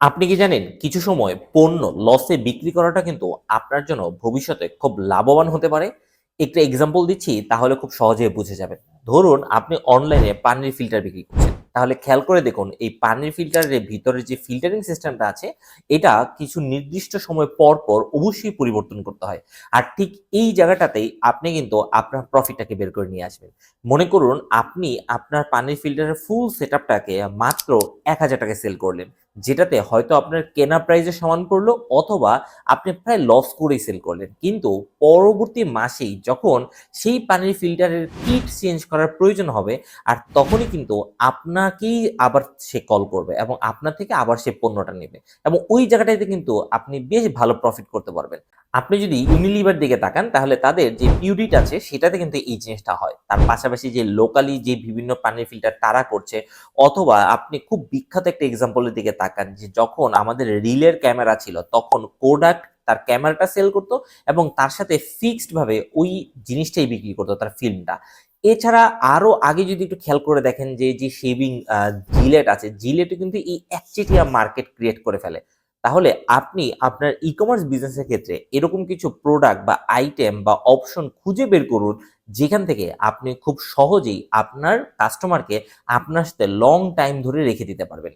আপনি কি জানেন, কিছু সময় পণ্য লসে বিক্রি করাটা কিন্তু আপনার জন্য ভবিষ্যতে খুব লাভবান হতে পারে? একটা এক্সাম্পল দিচ্ছি, তাহলে খুব সহজে বুঝে যাবেন। ধরুন, আপনি অনলাইনে পানির ফিল্টার বিক্রি করছেন। তাহলে খেয়াল করে দেখুন, এই পানির ফিল্টারের ভিতরে যে ফিল্টারিং সিস্টেমটা আছে, এটা কিছু নির্দিষ্ট সময় পর পর অবশ্যই পরিবর্তন করতে হয়। আর ঠিক এই জায়গাটাতেই আপনি কিন্তু আপনার প্রফিটটাকে বের করে নিয়ে আসবেন। মনে করুন, আপনি আপনার পানির ফিল্টারের ফুল সেট মাত্র এক হাজার টাকায় সেল করলেন। যেটাতে হয়তো আপনার কেনা প্রাইসে সমান পড়ল অথবা আপনি প্রায় লস করেই সেল করলেন। কিন্তু পরবর্তী মাসেই যখন সেই পানির ফিল্টারের কিট চেঞ্জ করার প্রয়োজন হবে, আর তখনই কিন্তু আপনাকেই আবার সে কল করবে এবং আপনার থেকে আবার সে পণ্যটা নেবে এবং ওই জায়গাটাতে কিন্তু আপনি বেশ ভালো প্রফিট করতে পারবেন। আপনি যদি ইউনিলিভার দিকে তাকান, তাহলে তাদের যে পিউরিট আছে, সেটাতে কিন্তু এই জিনিসটা হয়। তার পাশাপাশি যে লোকালি যে বিভিন্ন পানির ফিল্টার তারা করছে, অথবা আপনি খুব বিখ্যাত একটা এক্সাম্পলের দিকে তাকান যে যখন আমাদের রিলের ক্যামেরা ছিল, তখন কোডাক তার ক্যামেরাটা সেল করতো এবং তার সাথে ফিক্সড ভাবে ওই জিনিসটাই বিক্রি করতো তার ফিল্মটা এছাড়া আরও আগে যদি একটু খেয়াল করে দেখেন যে যে শেভিং জিলেট আছে জিলেটও কিন্তু এই একচেটিয়া মার্কেট ক্রিয়েট করে ফেলে। তাহলে আপনি আপনার ই কমার্স বিজনেসের ক্ষেত্রে এরকম কিছু প্রোডাক্ট বা আইটেম বা অপশন খুঁজে বের করুন, যেখান থেকে আপনি খুব সহজেই আপনার কাস্টমারকে আপনার সাথে লং টাইম ধরে রেখে দিতে পারবেন।